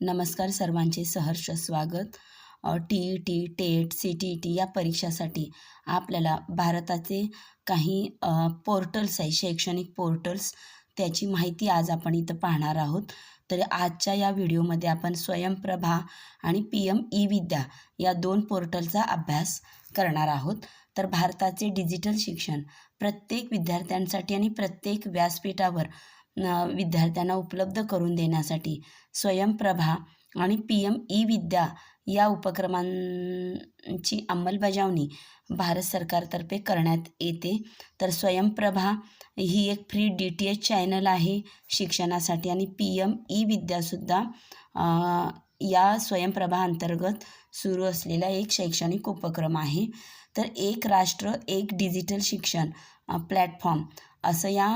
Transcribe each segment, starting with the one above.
नमस्कार सर्वांचे सहर्ष स्वागत. T E T TET C T E T या परीक्षासाठी आपल्याला भारताचे काही पोर्टल्स आहे शैक्षणिक पोर्टल्स. त्याची माहिती आज आपण इथं पाहणार आहोत. तर आजच्या या व्हिडिओमध्ये आपण स्वयंप्रभा आणि पी एम ई विद्या या दोन पोर्टलचा अभ्यास करणार आहोत. तर भारताचे डिजिटल शिक्षण प्रत्येक विद्यार्थ्यांसाठी आणि प्रत्येक व्यासपीठावर विद्यार्थ्यांना उपलब्ध करून देण्यासाठी स्वयंप्रभा आणि पी एम ई विद्या या उपक्रमांची अंमलबजावणी भारत सरकारतर्फे करण्यात येते. तर स्वयंप्रभा ही एक free D T H channel आहे शिक्षणासाठी आणि पी एम ई विद्यासुद्धा या स्वयंप्रभा अंतर्गत सुरू असलेला एक शैक्षणिक उपक्रम आहे. तर एक राष्ट्र एक डिजिटल शिक्षण प्लॅटफॉर्म असं या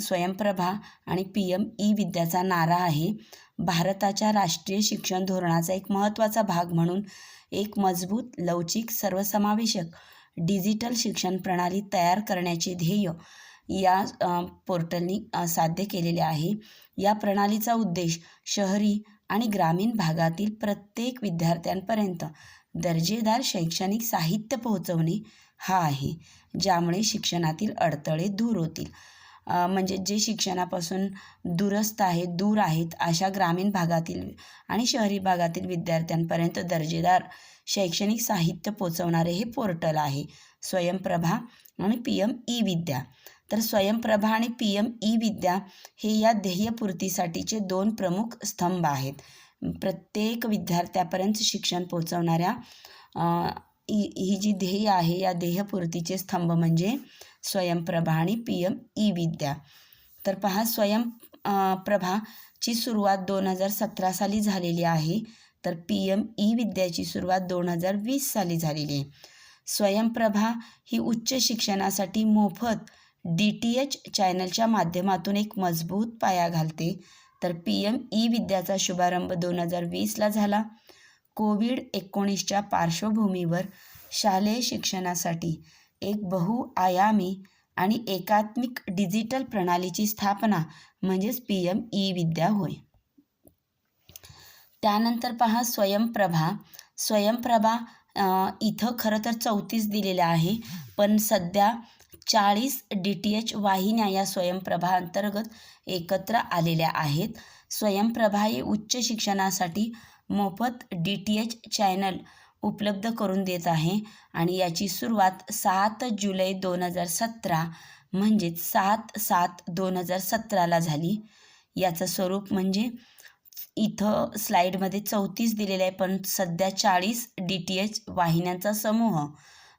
स्वयंप्रभा आणि पी एम ई विद्याचा नारा आहे. भारताच्या राष्ट्रीय शिक्षण धोरणाचा एक महत्त्वाचा भाग म्हणून एक मजबूत लवचिक सर्वसमावेशक डिजिटल शिक्षण प्रणाली तयार करण्याचे ध्येय या पोर्टलनी साध्य केलेले आहे. या प्रणालीचा उद्देश शहरी आणि ग्रामीण भागातील प्रत्येक विद्यार्थ्यांपर्यंत दर्जेदार शैक्षणिक साहित्य पोहोचवणे हा आहे. ज्यामुळे शिक्षणातील अडथळे दूर होतील. म्हणजे जे शिक्षणापासून दुरस्त आहेत दूर आहेत अशा ग्रामीण भागातील आणि शहरी भागातील विद्यार्थ्यांपर्यंत दर्जेदार शैक्षणिक साहित्य पोचवणारे हे पोर्टल आहे. स्वयंप्रभा आणि पी एम ई विद्या. तर स्वयंप्रभा आणि पी एम ई विद्या हे या ध्येयपूर्तीसाठीचे दोन प्रमुख स्तंभ आहेत. प्रत्येक विद्यार्थ्यापर्यंत शिक्षण पोचवणाऱ्या ही जी ध्येय आहे या ध्येयपूर्तीचे स्तंभ म्हणजे स्वयंप्रभा आणि पी एम ई विद्या. तर पहा स्वयं प्रभाची सुरुवात दोन हजार सतरा साली झालेली आहे. तर पी एम ई विद्याची सुरुवात दोन हजार वीस साली झालेली आहे. स्वयंप्रभा ही उच्च शिक्षणासाठी मोफत डी टी एच चॅनलच्या माध्यमातून एक मजबूत पाया घालते. तर पी एम ई विद्याचा शुभारंभ दोन हजार वीसला झाला. कोविड एकोणीसच्या पार्श्वभूमीवर शालेय शिक्षणासाठी एक बहुआयामी आणि एकात्मिक डिजिटल प्रणालीची स्थापना म्हणजेच पी एम ई विद्या होय. त्यानंतर पहा स्वयंप्रभा. स्वयंप्रभा इथं खरं तर चौतीस दिलेलं आहे पण सध्या चाळीस डी टी एच वाहिन्या या स्वयंप्रभा अंतर्गत एकत्र आलेल्या आहेत. स्वयंप्रभाही उच्च शिक्षणासाठी मोफत डी टी एच चॅनल उपलब्ध करून देत आहे आणि याची सुरुवात सात जुलै दोन हजार सतरा म्हणजेच सात सात दोन हजार सतराला झाली. याचं स्वरूप म्हणजे इथं स्लाईडमध्ये चौतीस दिलेलं आहे पण सध्या चाळीस डी टी एच वाहिन्यांचा समूह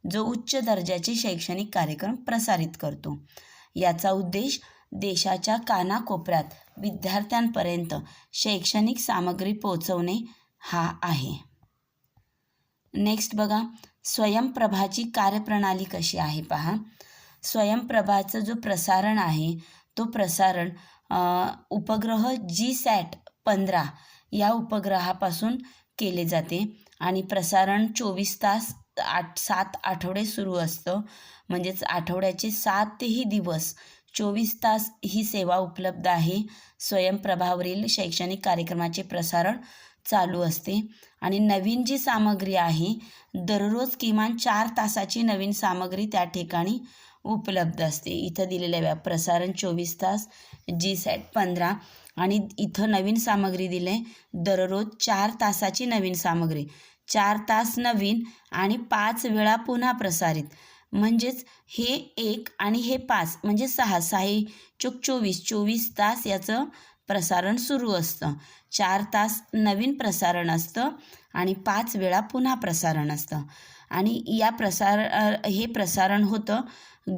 जो उच्च दर्जाचे शैक्षणिक कार्यक्रम प्रसारित करतो. याचा उद्देश देशाच्या कानाकोपऱ्यात विद्यार्थ्यांपर्यंत शैक्षणिक सामग्री पोचवणे हा आहे. नेक्स्ट बघा. स्वयंप्रभाची कार्यप्रणाली कशी आहे पहा. स्वयंप्रभाचं जो प्रसारण आहे तो प्रसारण उपग्रह जी सॅट पंधरा या उपग्रहापासून केले जाते आणि प्रसारण चोवीस तास आठ सात आठवडे सुरू असतं. म्हणजेच आठवड्याचे सातही दिवस चोवीस तास ही सेवा उपलब्ध आहे. स्वयंप्रभावरील शैक्षणिक कार्यक्रमाचे प्रसारण चालू असते. आणि नवीन जी सामग्री आहे दररोज किमान चार तासाची नवीन सामग्री त्या ठिकाणी उपलब्ध असते. इथं दिलेलं आहे प्रसारण चोवीस तास जी सॅट पंधरा आणि इथं नवीन सामग्री दिले दररोज चार तासाची नवीन सामग्री. चार तास नवीन आणि पाच वेळा पुन्हा प्रसारित. म्हणजेच हे एक आणि हे पाच म्हणजे सहा सहा चोक चोवीस चोवीस तास याचं प्रसारण सुरू असतं. चार तास नवीन प्रसारण असतं आणि पाच वेळा पुन्हा प्रसारण असतं. आणि या प्रसार हे प्रसारण होतं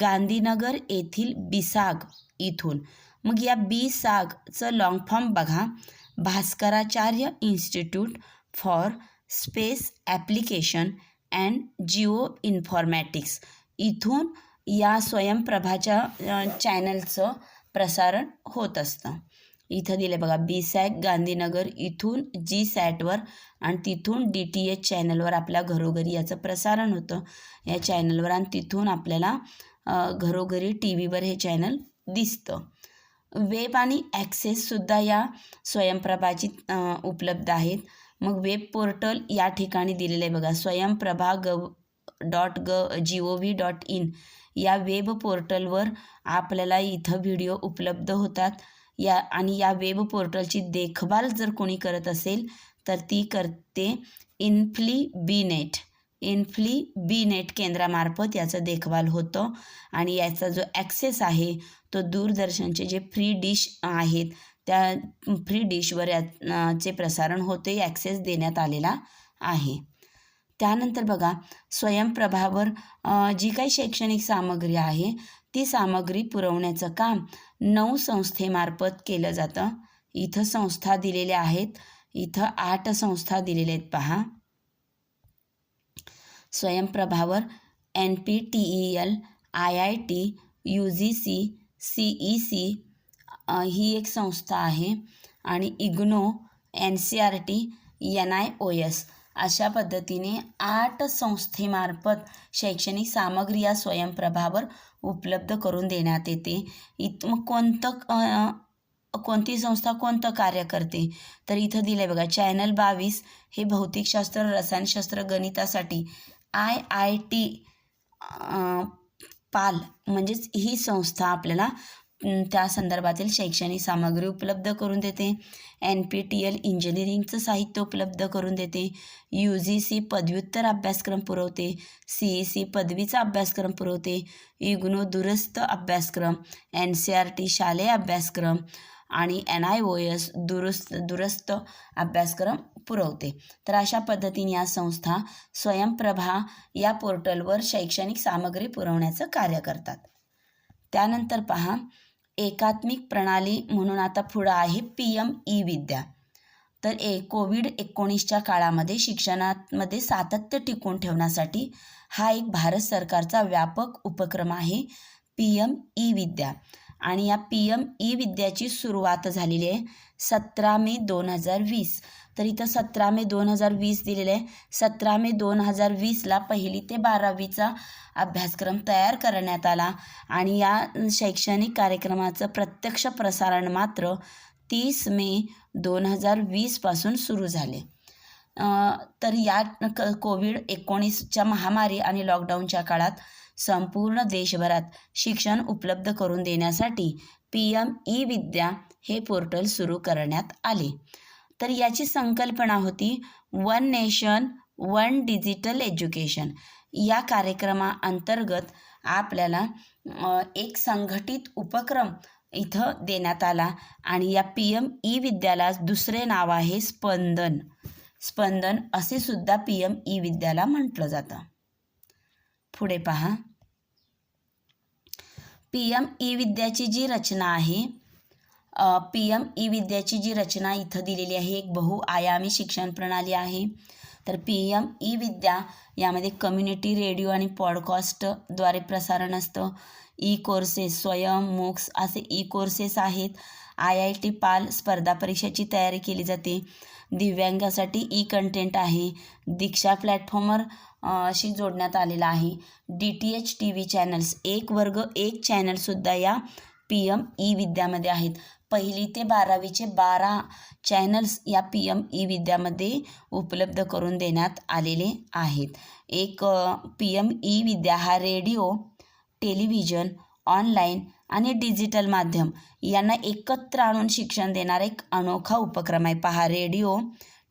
गांधीनगर येथील बिसाग इथून. मग या बी सागचं लॉंग फॉर्म बघा. Bhaskaracharya institute for space application and geo informatics. इथून या स्वयंप्रभाच्या चॅनलचं प्रसारण होत असतं. इथं दिलं बघा बी सॅक गांधीनगर इथून जी सॅटवर आणि तिथून डी टी एच चॅनलवर आपल्या घरोघरी याचं प्रसारण होतं. या चॅनलवर आणि तिथून आपल्याला घरोघरी टी व्हीवर हे चॅनल दिसतं. वेब आणि ॲक्सेससुद्धा या स्वयंप्रभाची उपलब्ध आहेत. मग वेब पोर्टल या ठिकाणी दिलेलं आहे बघा स्वयंप्रभा गव डॉट ग G O V dot in web web पोर्टलवर आपल्याला इथं व्हिडिओ उपलब्ध होतात. या आणि या वेब पोर्टलची देखभाल जर कोणी करत असेल तर ती करते इन्फ्ली बी नेट इन्फ्ली बी नेट केंद्रामार्फत याचं देखभाल होतं आणि याचा जो ॲक्सेस आहे तो दूरदर्शनचे जे फ्री डिश आहेत त्या फ्री डिशवर याचे प्रसारण होते ॲक्सेस देण्यात आलेला आहे. त्यानंतर बघा स्वयंप्रभावर जी काही शैक्षणिक सामग्री आहे ती सामग्री पुरवण्याचं काम नऊ संस्थेमार्फत केलं जातं. इथं संस्था दिलेल्या आहेत. इथं आठ संस्था दिलेल्या आहेत पहा. स्वयंप्रभावर N P T E L I I T U G C C E C ही एक संस्था आहे. आणि IGNOU N C R T N I O S अशा पद्धतीने आठ संस्थेमार्फत शैक्षणिक सामग्री या स्वयंप्रभावर उपलब्ध करून देण्यात येते. इत मग कोणतं कोणती संस्था कोणतं कार्य करते? तर इथं दिलं आहे बघा चॅनल बावीस हे भौतिकशास्त्र रसायनशास्त्र गणितासाठी आय आय टी पाल म्हणजेच ही संस्था आपल्याला त्या संदर्भातील शैक्षणिक सामग्री उपलब्ध करून देते. एन पी टी एल इंजिनिअरिंगचं साहित्य उपलब्ध करून देते. यू जी सी पदव्युत्तर अभ्यासक्रम पुरवते. सी ई सी पदवीचा अभ्यासक्रम पुरवते. इग्नो दुरस्त अभ्यासक्रम एन सी आर टी शालेय अभ्यासक्रम आणि एन आय ओ एस दुरुस्त दुरस्त अभ्यासक्रम पुरवते. तर अशा पद्धतीने या संस्था स्वयंप्रभा या पोर्टलवर शैक्षणिक सामग्री पुरवण्याचं कार्य करतात. त्यानंतर पहा एकात्मिक प्रणाली म्हणून आता पुढं आहे पी एम ई विद्या तर ए कोविड एकोणीसच्या काळामध्ये शिक्षणामध्ये सातत्य टिकून ठेवण्यासाठी हा एक भारत सरकारचा व्यापक उपक्रम आहे पी एम ई विद्या आणि या पी एम ई विद्याची सुरुवात झालेली आहे सतरा मे दोन हजार वीस. तर इथं सतरा मे दोन हजार वीस दिलेलं आहे. सतरा मे दोन हजार वीसला पहिली ते बारावीचा अभ्यासक्रम तयार करण्यात आला. आणि या शैक्षणिक कार्यक्रमाचं प्रत्यक्ष प्रसारण मात्र तीस मे दोन हजार वीसपासून सुरू झाले. तर या क कोविड एकोणीसच्या महामारी आणि लॉकडाऊनच्या काळात संपूर्ण देशभरात शिक्षण उपलब्ध करून देण्यासाठी पी एम ई विद्या हे पोर्टल सुरू करण्यात आले. तर याची संकल्पना होती one nation one digital education या कार्यक्रमाअंतर्गत आपल्याला एक संघटित उपक्रम इथं देण्यात आला आणि या पी एम ई विद्याला दुसरे नाव आहे स्पंदन. स्पंदन असे सुद्धा पी एम ई विद्याला म्हटलं जातं. पुढे पहा. पी एम ई विद्याची जी रचना आहे पी एम ई विद्याची जी रचना इथं दिलेली आहे एक बहुआयामी शिक्षण प्रणाली आहे. तर पी एम ई विद्या यामध्ये कम्युनिटी रेडिओ आणि पॉडकास्टद्वारे प्रसारण असतं. ई कोर्सेस स्वयं मूक्स असे ई कोर्सेस आहेत. आय आय टी पाल स्पर्धा परीक्षेची तयारी केली जाते. दिव्यांगासाठी ई कंटेंट आहे. दीक्षा प्लॅटफॉर्मर अशी शी जोडण्यात आलेला आहे. D T H T V channels एक वर्ग एक चॅनलसुद्धा या पी एम ई विद्यामध्ये आहेत. पहिली ते बारावीचे बारा चॅनल्स या पी एम ई विद्यामध्ये उपलब्ध करून देण्यात आलेले आहेत. एक पी एम ई विद्या हा रेडिओ टेलिव्हिजन ऑनलाईन आणि डिजिटल माध्यम यांना एकत्र आणून शिक्षण देणारा एक अनोखा उपक्रम आहे. पहा रेडिओ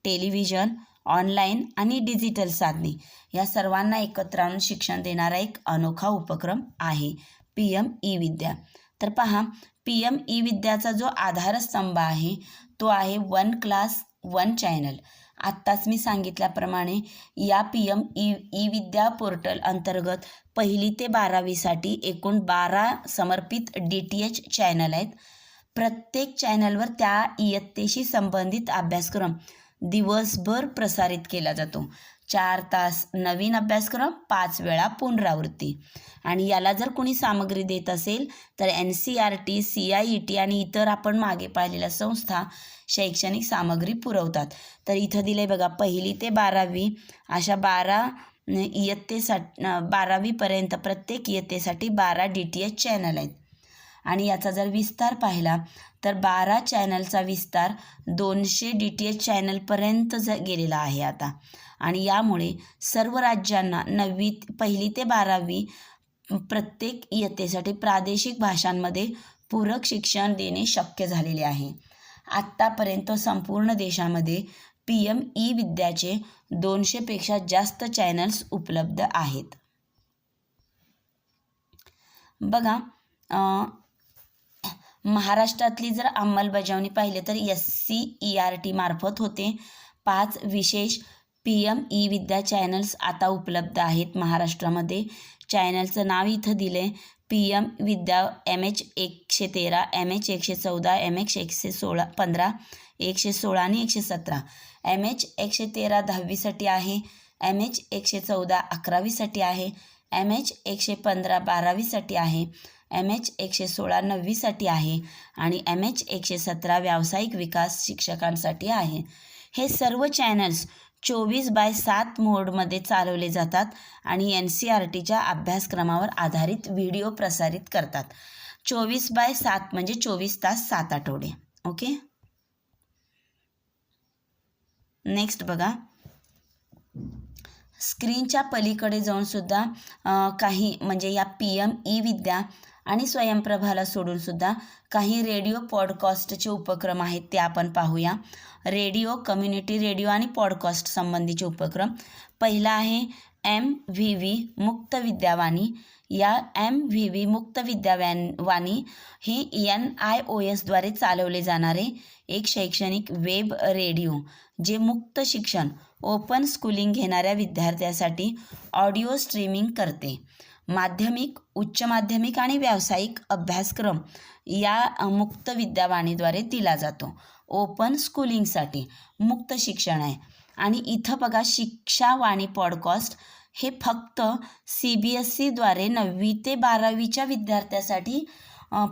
टेलिव्हिजन ऑनलाईन आणि डिजिटल साधने या सर्वांना एकत्र आणून शिक्षण देणारा एक अनोखा उपक्रम आहे पी एम ई विद्या. तर पहा पी एम ई विद्याचा जो आधारस्तंभ आहे तो आहे वन क्लास वन चॅनल. आत्ताच मी सांगितल्याप्रमाणे या P M E E Vidya portal अंतर्गत पहिली ते बारावीसाठी एकूण बारा समर्पित डी टी एच चॅनल आहेत. प्रत्येक चॅनलवर त्या इयत्तेशी संबंधित अभ्यासक्रम दिवसभर प्रसारित केला जातो. चार तास नवीन अभ्यासक्रम पाच वेळा पुनरावृत्ती. आणि याला जर कोणी सामग्री देत असेल तर N C R T C I E T आणि इतर आपण मागे पाहिलेल्या संस्था शैक्षणिक सामग्री पुरवतात. तर इथं दिलं आहे बघा पहिली ते बारावी अशा बारा इयत्तेसाठी बारावीपर्यंत प्रत्येक इयत्तेसाठी बारा डी टी एच चॅनल आहेत. आणि याचा जर विस्तार पाहिला तर बारा चॅनलचा विस्तार दोनशे डी टी एच चॅनलपर्यंत ज गेलेला आहे आता. आणि यामुळे सर्व राज्यांना नववी पहिली ते बारावी प्रत्येक इयत्तेसाठी प्रादेशिक भाषांमध्ये पूरक शिक्षण देणे शक्य झालेले आहे. आत्तापर्यंत संपूर्ण देशामध्ये पी एम ई विद्याचे दोनशेपेक्षा जास्त चॅनल्स उपलब्ध आहेत. बघा महाराष्ट्रातली जर अंमलबजावणी पाहिली तर S C E R T मार्फत होते. पाच विशेष पी एम ई विद्या चॅनल्स आता उपलब्ध आहेत महाराष्ट्रामध्ये. चॅनलचं नाव इथं दिलं आहे पी एम विद्या एम एच एकशे तेरा एम एच एकशे चौदा एम एच एकशे सोळा पंधरा एकशे सोळा आणि एकशे सतरा. एम एच एकशे तेरा दहावीसाठी आहे. एम एच एकशे चौदा अकरावीसाठी आहे. एम एच एकशे पंधरा बारावीसाठी आहे. एम एच एकशे सोळा नववीसाठी आहे आणि एम एच एकशे सतरा व्यावसायिक विकास शिक्षकांसाठी आहे. हे सर्व चॅनल्स चोवीस बाय सात मोडमध्ये चालवले जातात आणि एन सी आर टीच्या अभ्यासक्रमावर आधारित व्हिडिओ प्रसारित करतात. चोवीस बाय सात म्हणजे चोवीस तास सात आठवडे. ओके? नेक्स्ट बघा. स्क्रीनच्या पलीकडे जाऊन सुद्धा काही म्हणजे या पी एम ई विद्या आणि स्वयंप्रभाला सोडून सुद्धा काही रेडिओ पॉडकास्टचे उपक्रम आहेत ते आपण पाहूया. रेडिओ कम्युनिटी रेडिओ आणि पॉडकास्ट संबंधीचे उपक्रम. पहिला आहे एम व्ही व्ही मुक्त विद्यावाणी. या एम व्ही व्ही मुक्त विद्याव्यान वाणी हे एन आय ओ एसद्वारे चालवले जाणारे एक शैक्षणिक वेब रेडिओ जे मुक्त शिक्षण ओपन स्कूलिंग घेणाऱ्या विद्यार्थ्यासाठी ऑडिओ स्ट्रीमिंग करते. माध्यमिक उच्च माध्यमिक आणि व्यावसायिक अभ्यासक्रम या मुक्त विद्यावाणीद्वारे दिला जातो. ओपन स्कूलिंगसाठी मुक्त शिक्षण आहे. आणि इथं बघा शिक्षावाणी पॉडकास्ट हे फक्त सी बी एस सीद्वारे नववी ते बारावीच्या विद्यार्थ्यासाठी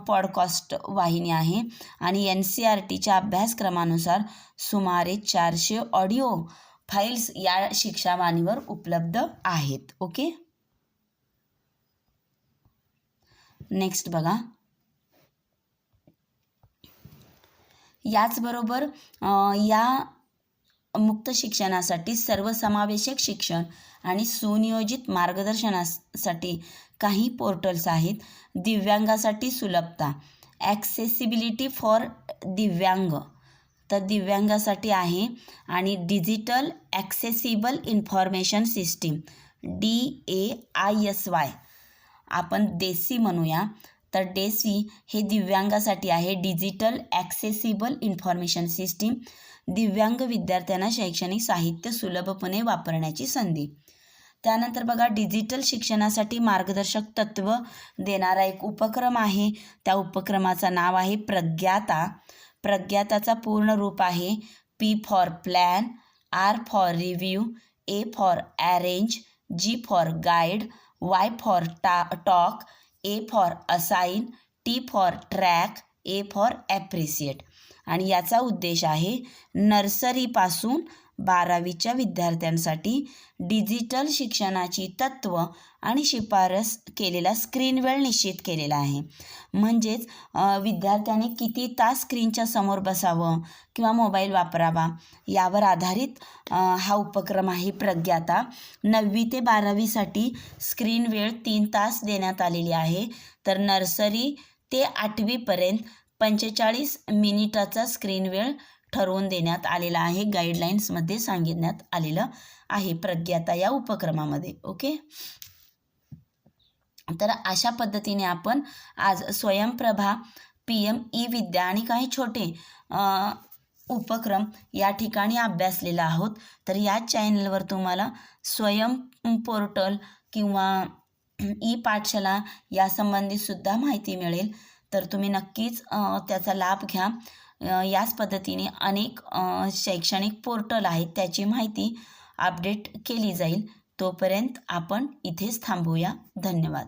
पॉडकास्ट वाहिनी आहे. आणि एन सी आर टीच्या अभ्यासक्रमानुसार सुमारे चारशे ऑडिओ फाईल्स या शिक्षावाणीवर उपलब्ध आहेत. ओके नेक्स्ट बघा. याचबरोबर या मुक्त शिक्षणासाठी सर्वसमावेशक शिक्षण आणि सुनियोजित मार्गदर्शनासाठी काही पोर्टल्स आहेत. दिव्यांगासाठी सुलभता. ॲक्सेसिबिलिटी फॉर दिव्यांग. तर दिव्यांगासाठी आहे. आणि digital accessible information system. D A I S Y. आपण देसी म्हणूया. तर डेसी हे दिव्यांगासाठी आहे डिजिटल ॲक्सेसिबल इन्फॉर्मेशन सिस्टीम. दिव्यांग विद्यार्थ्यांना शैक्षणिक साहित्य सुलभपणे वापरण्याची संधी. त्यानंतर बघा डिजिटल शिक्षणासाठी मार्गदर्शक तत्त्व देणारा एक उपक्रम आहे. त्या उपक्रमाचं नाव आहे प्रज्ञाता. प्रज्ञाताचा पूर्ण रूप आहे P for plan R for review A for arrange G for guide Y for टा talk A for assign T for track A for appreciate आणि याचा उद्देश आहे नर्सरीपासून बारावीच्या विद्यार्थ्यांसाठी डिजिटल शिक्षणाची तत्त्व आणि शिफारस केलेला स्क्रीन वेळ निश्चित केलेला आहे. म्हणजेच विद्यार्थ्यांनी किती तास स्क्रीनच्या समोर बसावं किंवा मोबाईल वापरावा यावर आधारित हा उपक्रम आहे प्रज्ञाता. नववी ते बारावीसाठी स्क्रीन वेळ तीन तास देण्यात आलेली आहे. तर नर्सरी ते आठवीपर्यंत पंचेचाळीस मिनिटाचा स्क्रीन वेळ ठरवून देण्यात आलेला आहे गाईडलाईन्समध्ये सांगितण्यात आलेलं आहे प्रज्ञाता या उपक्रमामध्ये ओके तर अशा पद्धतीने आपण आज Swayamprabha P M E Vidya आणि काही छोटे उपक्रम या ठिकाणी अभ्यासलेला आहोत. तर या चॅनलवर तुम्हाला स्वयं पोर्टल किंवा ई पाठशाला यासंबंधीसुद्धा माहिती मिळेल. तर तुम्ही नक्कीच त्याचा लाभ घ्या. याच पद्धतीने अनेक शैक्षणिक पोर्टल आहेत त्याची माहिती अपडेट केली जाईल. तोपर्यंत आपण इथेच थांबूया. धन्यवाद.